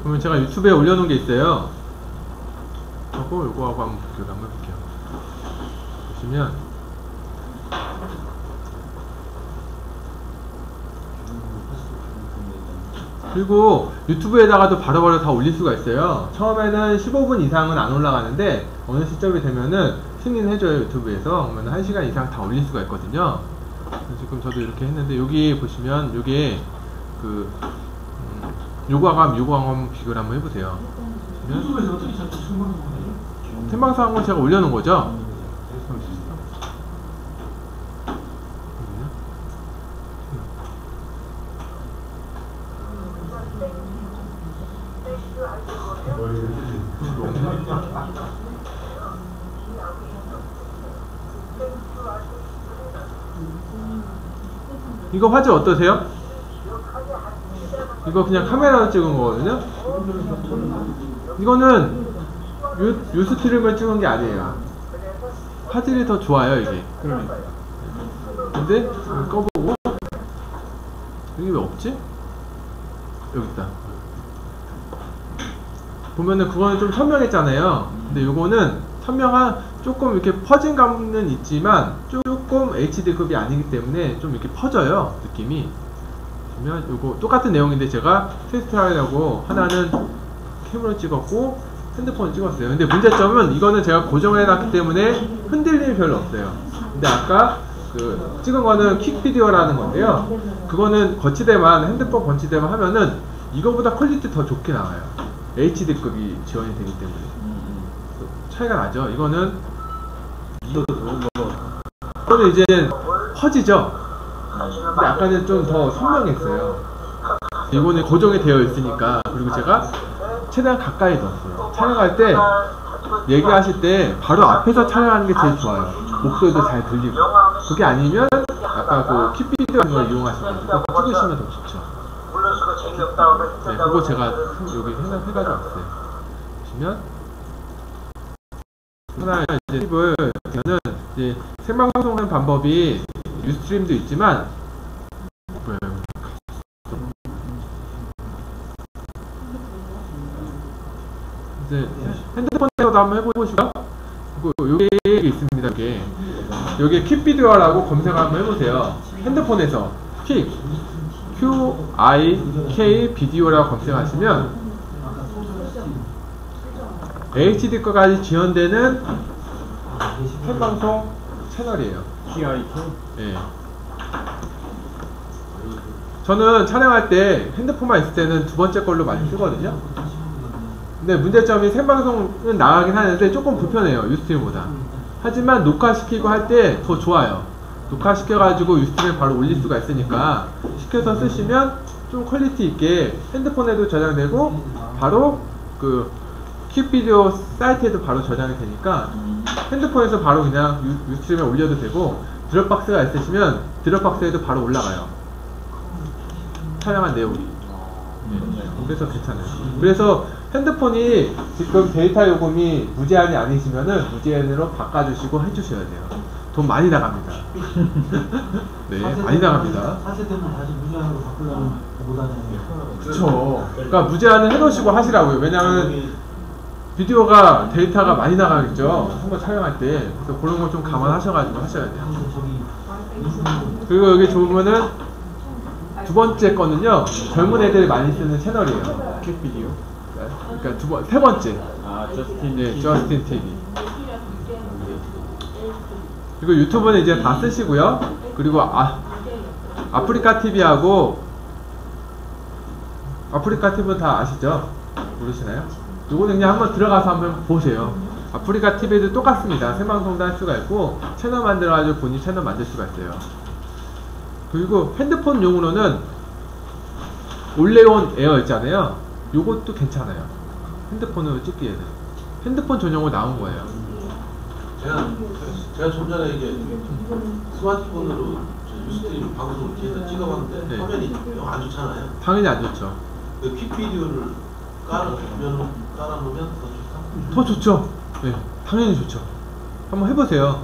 그러면 제가 유튜브에 올려놓은 게 있어요. 하고 요거하고 한번 비교를 한번 해볼게요. 보시면 그리고 유튜브에다가도 바로바로 다 올릴 수가 있어요. 처음에는 15분 이상은 안 올라가는데 어느 시점이 되면은 승인해줘요 유튜브에서 그러면 1시간 이상 다 올릴 수가 있거든요. 지금 저도 이렇게 했는데 여기 보시면 요게 그 요거하고 한번 비교를 한번 해보세요. 유튜브에서 어떻게 자꾸 생방송 하나요? 생방송한 제가 올려놓은 거죠. 이거 화질 어떠세요? 이거 그냥 카메라로 찍은 거거든요. 이거는 유, 유스트림을 찍은 게 아니에요. 화질이 더 좋아요 이게. 그러니까. 근데 꺼보고 여기 왜 없지? 여기 있다. 보면은 그거는 좀 선명했잖아요. 근데 요거는 선명한 조금 이렇게 퍼진 감은 있지만 조금 HD급이 아니기 때문에 좀 이렇게 퍼져요 느낌이. 보면 요거 똑같은 내용인데 제가 테스트 하려고 하나는 캠으로 찍었고 핸드폰 찍었어요. 근데 문제점은 이거는 제가 고정을 해놨기 때문에 흔들림이 별로 없어요. 근데 아까 그 찍은 거는 퀵 비디오라는 건데요. 그거는 거치대만 핸드폰 거치대만 하면은 이거보다 퀄리티 더 좋게 나와요. HD급이 지원이 되기 때문에 차이가 나죠. 이거는 이거는 이제 퍼지죠. 근데 아까는 좀 더 선명했어요. 이거는 고정이 되어 있으니까 그리고 제가 최대한 가까이 넣었어요. 촬영할 때 얘기하실 때 바로 앞에서 촬영하는 게 제일 좋아요. 목소리도 잘 들리고. 그게 아니면 아까 그 킵비디오 같은 걸 이용하셔가지고 찍으시면 더 좋죠. 네, 그거 제가 여기 해가지고 왔어요. 보시면 하나 이제 팁을 드리면은 이제 생방송하는 방법이 유스트림도 있지만? 이제 핸드폰에서도 한번 해보시고요. 여기 있습니다. 여기 여기 퀵 비디오라고 검색 한번 해보세요. 핸드폰에서 퀵 Q I K 비디오라고 검색하시면 HD까지 지원되는 생방송 채널이에요. TIK? 예. 저는 촬영할 때 핸드폰만 있을 때는 두 번째 걸로 많이 쓰거든요. 근데 문제점이 생방송은 나가긴 하는데 조금 불편해요. 유스트림보다. 하지만 녹화시키고 할 때 더 좋아요. 녹화시켜가지고 유스트림에 바로 올릴 수가 있으니까 시켜서 쓰시면 좀 퀄리티 있게 핸드폰에도 저장되고 바로 그 퀵비디오 사이트에도 바로 저장이 되니까 핸드폰에서 바로 그냥 유, 유스트림에 올려도 되고 드롭박스가 있으시면 드롭박스에도 바로 올라가요. 촬영한 내용이. 네, 그래서 괜찮아요. 그래서 핸드폰이 지금 데이터 요금이 무제한이 아니시면은 무제한으로 바꿔주시고 해주셔야 돼요. 돈 많이 나갑니다. 네, 많이 나갑니다. 사세 때문에 다시 무제한으로 바꾸려면 못하잖아요. 그쵸. 그러니까 무제한을 해놓으시고 하시라고요. 왜냐면 비디오가 데이터가 많이 나가겠죠. 한번 촬영할 때. 그래서 그런 거좀 감안하셔가지고 하셔야 돼요. 그리고 여기 좋으면은 두 번째 거는요 젊은 애들이 많이 쓰는 채널이에요. 퀵 비디오. 그러니까 두 번, 세 번째. 아, 저스틴 네, 저스틴 TV. 그리고 유튜브는 이제 다 쓰시고요. 그리고 아, 아프리카 TV하고 아프리카 TV는 다 아시죠? 모르시나요? 요거는 그냥 한번 들어가서 한번 보세요. 아프리카 TV도 똑같습니다. 생방송도 할 수가 있고 채널 만들어가지고 본인 채널 만들 수가 있어요. 그리고 핸드폰 용으로는 올레온 에어 있잖아요. 요것도 괜찮아요. 핸드폰으로 찍기에는. 핸드폰 전용으로 나온 거예요. 제가 제가 좀 전에 이게 스마트폰으로 저 유스트림 방송을 뒤에서 찍어봤는데 네. 화면이 영안 좋잖아요. 당연히 안 좋죠. 그 퀵비디오를 깔아놓으면 깔아놓으면 더 좋다. 더 좋죠. 네, 당연히 좋죠. 한번 해보세요.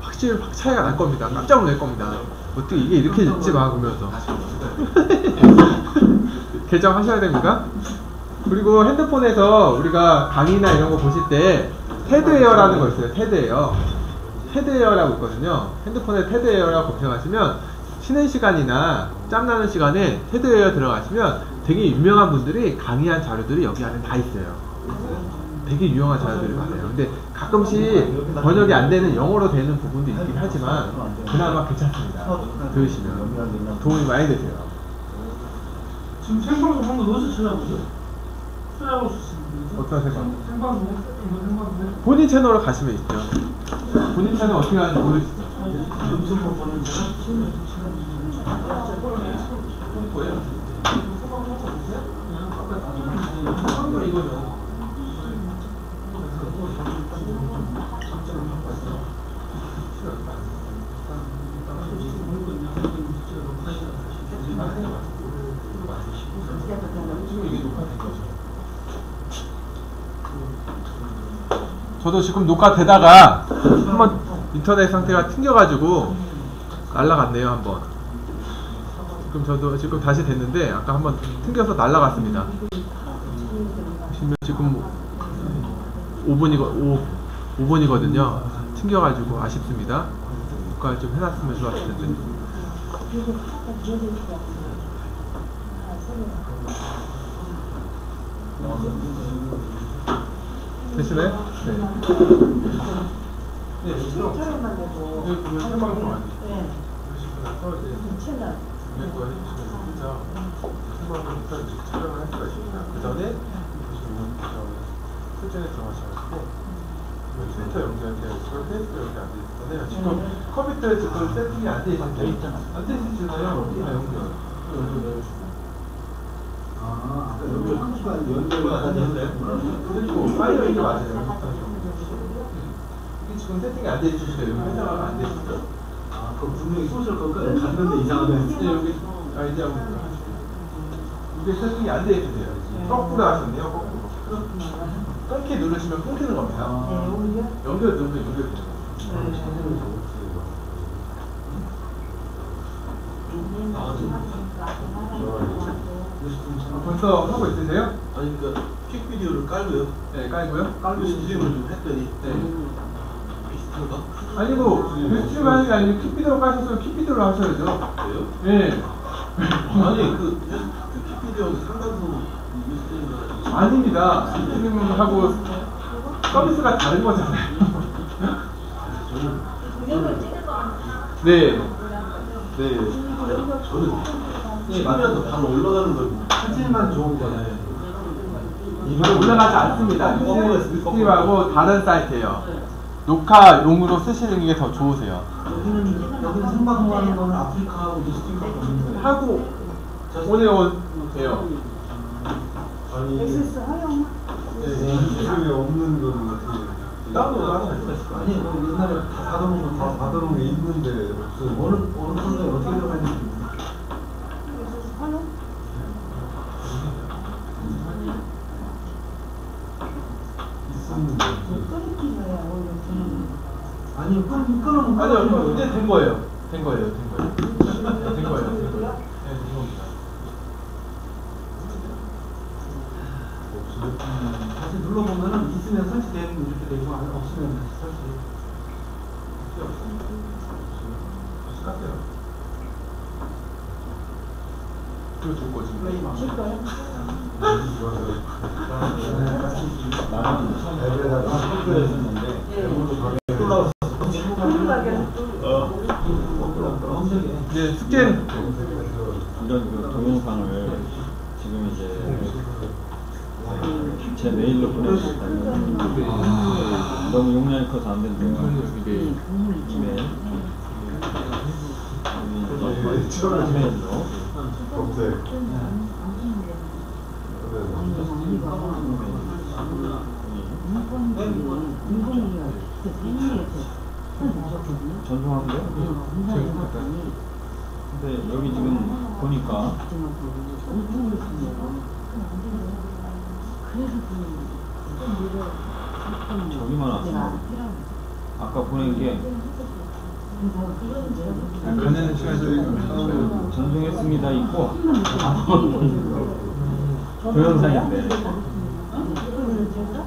확실히 확 차이가 날 겁니다. 깜짝 놀랄 겁니다. 어떻게 이게 이렇게 됐지 막 그러면서 계정 하셔야 됩니까? 그리고 핸드폰에서 우리가 강의나 이런 거 보실 때 테드 에어라는 거 있어요. 테드 에어. 테드 에어라고 있거든요. 핸드폰에 테드 에어라고 검색하시면 쉬는 시간이나 짬나는 시간에 테드 에어 들어가시면 되게 유명한 분들이 강의한 자료들이 여기 안에 다 있어요. 되게 유용한 자료들이 많아요. 근데 가끔씩 번역이 안 되는 영어로 되는 부분도 있긴 하지만 그나마 괜찮습니다. 들으시면 도움이 많이 되세요. 지금 생방송 한거 어디서 찾아보죠? 찾아볼 수 있습니다. 어떤? 생방송, 생방송. 본인 채널로 가시면 있죠. 본인 채널 어떻게 하는지 모르시죠? 음성만 보는 저도 지금 녹화되다가 한번 인터넷 상태가 튕겨가지고 날라갔네요 한번. 지금 저도 지금 다시 됐는데 아까 한번 튕겨서 날라갔습니다. 지금 5분이거 5 5분이거든요. 튕겨가지고 아쉽습니다. 녹화 좀 해놨으면 좋았을 텐데. 되시나요? 네. 네, 촬영만 되고. 여기 보면 생방송 아니에요? 네. 그러시구나. 이제 채널. 이거 해주시면 진짜 생방송부터 이제 촬영을 할 수가 있습니다. 그 전에 실전에 들어가셔가지고 센터 연결되어 있고 페이스북 연결 안돼 있잖아요. 지금 컴퓨터에 지금 세팅이 안 돼 있는데 안돼 있으시나요? 어떻게 연결? 연결 아, 아까 연결 크기가 연결이 안 됐어요? 그리고 파일러 이게 맞아요. 이게 지금 세팅이 안 돼 있으시죠? 여기 회사가 안돼 있죠? 아, 그 분명히 소셜 거까 갔는데 이상하네. 네, 여기 아이디하고 이게 세팅이 안 돼 있으세요. 거꾸로 하셨네요. 거꾸로. 끊기 누르시면 끊기는 겁니다. 네, 오히려. 연결 누르면 연결돼요. 아, 벌써 하고 있으세요? 아니 그러니까 퀵 비디오를 깔고요. 네, 깔고요. 깔고 스트림을 좀 했더니 네. 비슷한가? 아니고 유튜브 하는 게 아니고 킥비디오 까셨으면 킥비디오로 하셔야죠. 그래요? 네. 아니 그, 그 퀵비디오 상당수 스트림을 아닙니다. 스트리밍하고 서비스가 다른 거잖아요. 네. 네. 저는 찍으면서 바로 올라가는 걸 사진만 좋은 거네. 이거 올라가지 않습니다. 거꾸로 했어요, 스트림하고 다른 사이트예요. 녹화용으로 쓰시는 게 더 좋으세요. 여기는, 여기는 생방송 하는 거는 아프리카하고 뉴스팀밖에 없는 거예요. 하고 오늘 온예요. 아니, 엑세스 허용. 집에 없는 거는 어떻게 하는 거 있어요. 아니, 뭐 옛날에 다 받아놓은 거다다 받아놓은 게 있는데 없어요. 어느, 어느 순간에 어떻게 들어가는지. 엑세스 허용. 있었는데 없어요. 끊긴 거야, 오히려 주는 거. 아니, 끊, 끊으면 아니요, 끊어지는 이제. 된 거예요. 된 거예요, 된 거예요. 네, 된 거예요, 된 거예요. 네, 된 겁니다. 없어요? 다시 눌러보면은 있으면 설치되는 거 이렇게 되고 안- 없으면 다시 설치. 없습니다. 똑같아요. 그거 줄 거지. 줄? 나는 앱에다가 컴퓨터했었는데 예. 올라왔어. 궁금하게. 엄청나게. 이제 스캔 이런 그 동영상을 지금 이제 제 메일로 보내주셨다면 너무 용량이 커서 안 된대요. 이게 이메일. 이메일로. 검색. 전송한대요. 근데 여기 지금 보니까 저기만 왔어. 아까 보낸 게 가는 시간이 좀 전송했습니다 있고 동영상인데. 제가?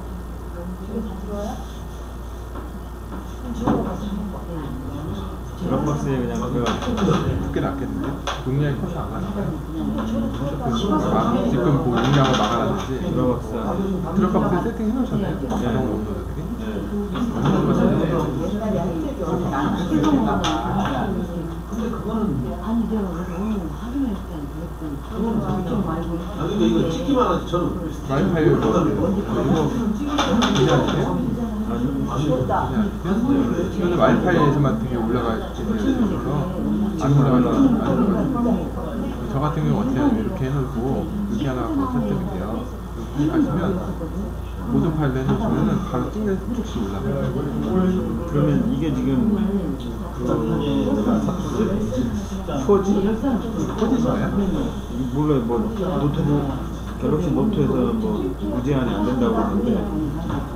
이거 지워봐. 드랍박스에 그냥 그거 그게 낫겠는데? 용량이 커서 안 가니까. 막 지금 그 용량을 막아놨는지 드랍박스 안에. 드롭박스 세팅 해놓으셨나요? 네. 네. 근데 그거는 아니 내가 그래서 오늘 그랬더니 그거는 좀 말고 아 근데 이거 찍기만 하지 저는 와이파이로 이거 괜찮으세요? 귀엽다. 이거는 와이파이에서만 되게 올라가 올라가서 안 올라가서 저 같은 경우 어떻게 이렇게 해놓고 여기 하나 더 설정이 돼요. 여기 가시면 모든 파일을 해놓으시면 바로 찍는 쪽씩 올라가요. 그러면 이게 지금 그 포지? 포지잖아요? 이게 몰라요. 뭐 노트북 갤럭시 노트에서 뭐 무제한이 안 된다고 그러는데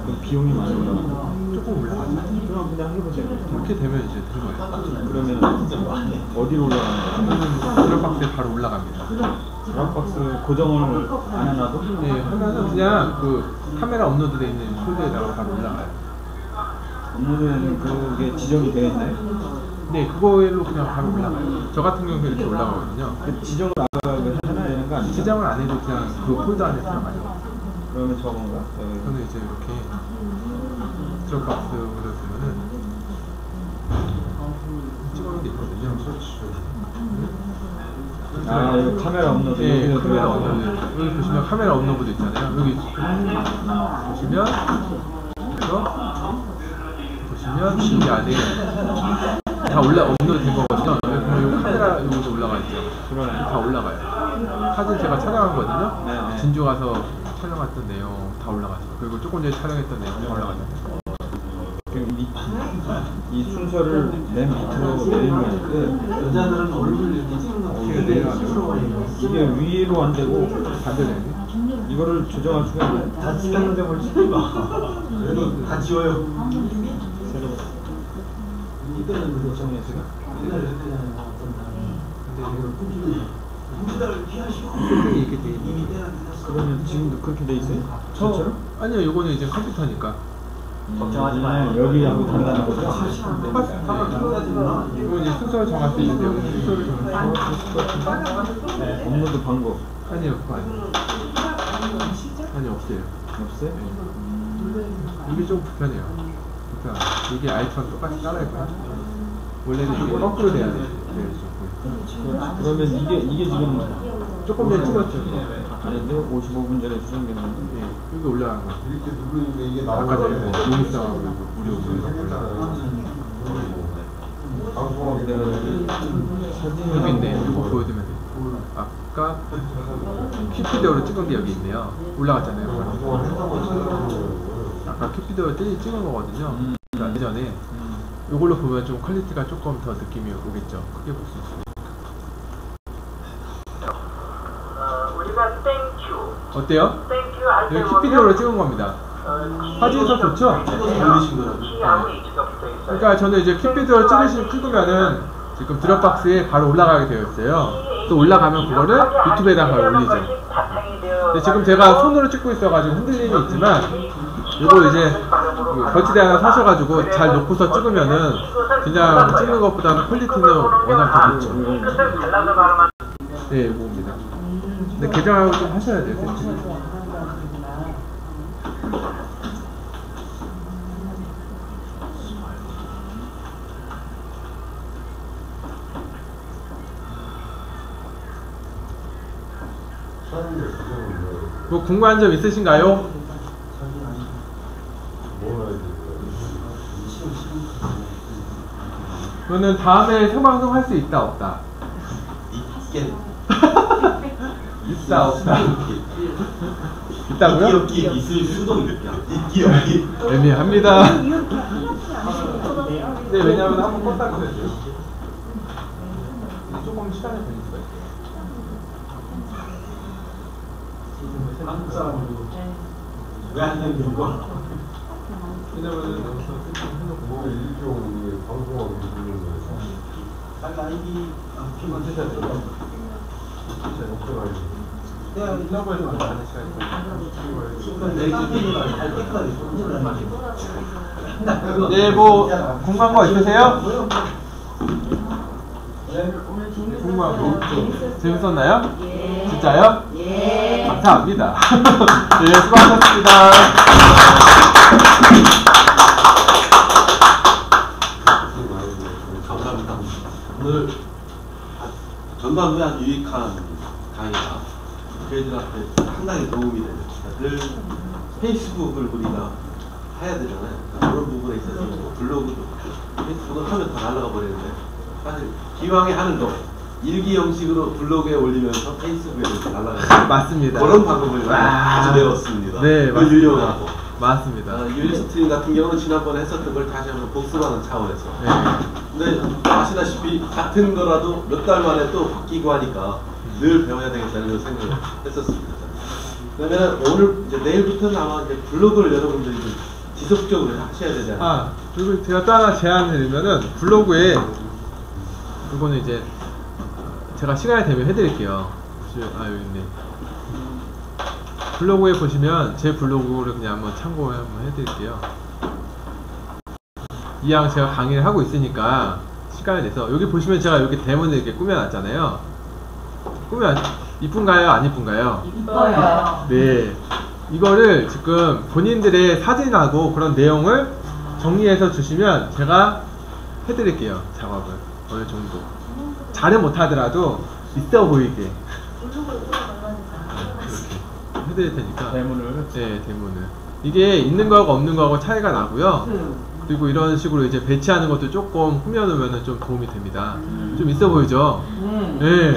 그 비용이 많이 올라가. 조금 올라가죠 그럼 그냥 해보세요. 그렇게 되면 이제 되는 거예요 그러면 어디로 올라가는 거야? 드롭박스에 바로 올라갑니다 드랍박스 고정을 안 해놔도? 네, 하면은 그냥 그 카메라 업로드돼 있는 폴더에다가 바로 올라가요. 업로드는 그게 지정이 되어 있나요? 네, 그거로 그냥 바로 올라가요. 저 같은 경우는 이렇게 올라가거든요. 그 지정을 아까 그 되는 거 아니에요? 지정을 안 해도 그냥 그 폴더 안에 들어가요. 그러면 저건가? 저는 이제 이렇게 드롭박스로 보면은 찍어놓은 게 있거든요. 아 이거 카메라 업로드 네, 여기서 카메라. 업로드. 여기 보시면 카메라 업로드 있잖아요. 여기 보시면 그래서 보시면 이 안에 다 올라 업로드 된거 있죠. 그러네. 다 올라가요. 사진 제가 촬영한 거거든요. 네, 네. 진주 가서 촬영했던 내용 다 올라가죠. 그리고 조금 전에 촬영했던 내용 다 올라가죠. 그럼 이, 이 순서를 맨 밑으로 내리면 여자들은 얼굴 이렇게 찍는 이게 내려가죠. 이게 위로 안 되고 반대되네. 이거를 조정할 수가 있나요? 다 찍었는데 뭘 찍지 마 그래도 다 지워요 이때는 그거 정했어요 세팅 이 이렇게 돼 있는. 그러면 지금도 그렇게 돼 있어요? 저 저처럼? 아니요, 요거는 이제 컴퓨터니까. 걱정하지 마요. 여기하고 단단한 거죠? 이거 이제 순서를 정할 수 있는데 여기 순서를 정할 수 네. 업로드 방법 아니요, 그거 아니에요. 아니 없어요. 없어요? 이게 좀 불편해요. 그러니까 이게 아이처럼 똑같이 따라할까요? 원래는 이게 거꾸로 돼야 돼. 그러면 이게 이게 지금 조금 전에 찍었죠. 아닌데 55분 전에 수정됐는데 예, 여기 올라간 거. 이렇게 누르니까 이게 아까 전에 뭐 무료 올라간 방송하게 내가. 이거 보여드리면 돼. 아까 큐피드로 찍은 게 여기 있네요. 올라갔잖아요. 아까 큐피드로 찍은 거거든요. 음. 그 전에 이걸로 보면 좀 퀄리티가 조금 더 느낌이 오겠죠. 크게 볼 수 있어요. 어, 우리가 땡큐, 어때요? 여기 큐피드로 찍은 겁니다. 어, 사진에서 좋죠? 그러니까 저는 이제 큐피드로 찍으시, 찍으면은 지금 드롭박스에 바로 올라가게 되어 있어요. 또 올라가면 그거를 유튜브에다 바로 올리죠. 근데 지금 제가 손으로 찍고 있어가지고 흔들림이 있지만 이거 이제 그 거치대 하나 사셔가지고 잘 놓고서 찍으면은 그냥 찍는 것보다는 퀄리티는 워낙 발음한 네, 이거입니다. 근데 개정하고 좀 하셔야 돼요, 세팅. 사람들 그거는 뭐 궁금한 점 있으신가요? 뭐 해야 돼? 그거는 다음에 생방송 할 수 있다, 없다? 있게 있다, 없다? 있다고요? 있기 없기 있을 수도 있다 있기 없기 애매합니다. 네, 왜냐면 한번 껐다 그랬어요. 조금 시간이 있어요. 한국 사람으로 왜안 되는 거 왜냐면은 여기서 세팅 해놓고 일종 방송하고 있는. 블로그에서 많은 시간이 걸려요. 네, 뭐 궁금한 거 있으세요? 궁금한 거 재밌었나요? 진짜요? 예. 감사합니다. 네, 수고하셨습니다. 후에 아주 유익한 강의가 저희들한테 상당히 도움이 됩니다. 늘 페이스북을 우리가 해야 되잖아요. 그러니까 그런 부분에 있어서 뭐 블로그도 페이스북을 하면 다 날아가 버리는데 사실 기왕에 하는 거 일기 형식으로 블로그에 올리면서 페이스북에 날아가요. 맞습니다. 그런 방법을 와. 아주 배웠습니다. 네, 그. 유용하고. 맞습니다. 아, 유리스트림 같은 경우는 지난번에 했었던 걸 다시 한번 복습하는 차원에서 네. 근데 아시다시피 같은 거라도 몇 달 만에 또 바뀌고 하니까 늘 배워야 되겠다는 생각을 했었습니다. 그러면 오늘 이제 내일부터는 아마 이제 블로그를 여러분들이 좀 지속적으로 하셔야 않을까. 아, 그리고 제가 또 하나 제안을 드리면은 블로그에 이거는 이제 제가 시간이 되면 해드릴게요. 아 여기 있네. 블로그에 보시면 제 블로그를 그냥 한번 참고 한번 해드릴게요. 이왕 제가 강의를 하고 있으니까 시간을 내서 여기 보시면 제가 여기 대문을 이렇게 꾸며놨잖아요. 꾸며 이쁜가요? 안 이쁜가요? 이뻐요. 네. 이거를 지금 본인들의 사진하고 그런 내용을 정리해서 주시면 제가 해드릴게요. 작업을. 어느 정도. 잘은 못하더라도 있어 보이게. 해드릴 테니까. 대문을 네, 대문을. 이게 있는 거하고 없는 거하고 차이가 나고요. 그, 그리고 이런 식으로 이제 배치하는 것도 조금 꾸며놓으면 좀 도움이 됩니다. 좀 있어 보이죠? 네. 네.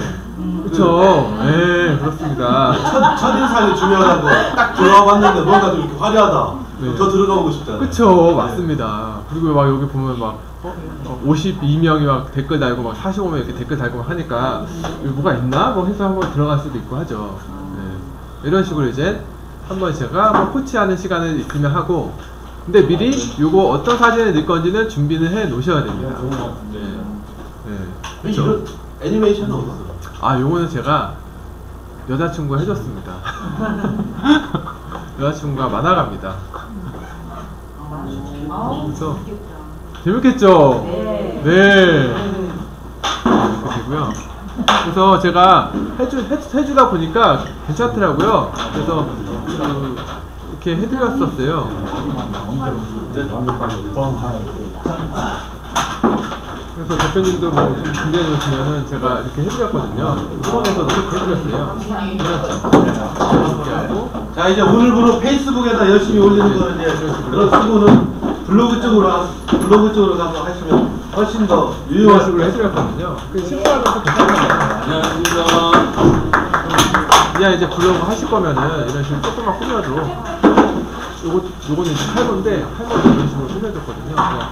그쵸. 네, 그렇습니다. 첫, 첫인상이 중요하다고 딱 들어와 봤는데 뭔가 좀 이렇게 화려하다. 네. 더 들어가고 싶잖아요. 그쵸 맞습니다 그리고 막 여기 보면 막 어? 52명이 막 댓글 달고 막 45명 이렇게 댓글 달고 막 하니까 여기 뭐가 있나? 뭐 해서 한번 들어갈 수도 있고 하죠 네. 이런 식으로 이제 한번 제가 뭐 코치하는 시간을 있으면 하고 근데 미리 요거 어떤 사진을 넣을 건지는 준비는 해 놓으셔야 됩니다 네. 네. 그쵸? 이런 애니메이션은 어딨어? 아 요거는 제가 여자친구가 해줬습니다 여자친구가 만화가입니다 아우, 그래서 재밌겠다. 재밌겠죠? 네. 네. 이렇게 되고요. 그래서 제가 해주, 해, 해주 다 보니까 괜찮더라고요. 그래서 그, 이렇게 해드렸었어요. 그래서 대표님도 뭐 준비해 주시면은 제가 이렇게 해드렸거든요. 수원에서도 이렇게 해드렸어요. 자 이제 오늘부로 페이스북에다 열심히 올리는 거는 이제 그런 수고는 블로그 쪽으로 가- 블로그 쪽으로 가서 하시면 훨씬 더 식으로 해드렸거든요. 그 신고하면서 괜찮아요. 안녕하십니까. 그냥 이제 블로그 하실 거면은 이런 식으로 조금만 꾸며줘. 요거, 요거는 이제 탈모인데, 탈모도 이런 식으로 꾸며줬거든요. 그냥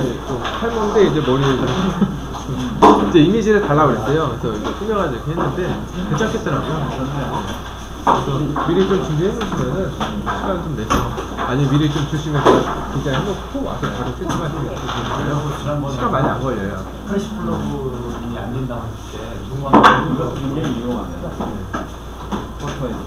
이제 좀 탈모인데, 이제 머리를 좀 이제 이미지를 달라고 그랬어요. 그래서 이거 꾸며가지고 이렇게 했는데, 괜찮겠더라고요. 미리 좀 준비해 놓으시면은, 시간 좀 내서, 아니, 미리 좀 주시면 제가 디자인해놓고 와서 바로 세팅하시면 되거든요. 시간 많이 안 걸려요. 프레시 블로그이 안 된다고 했을 때 누군가 굉장히 이용합니다. 포토에서.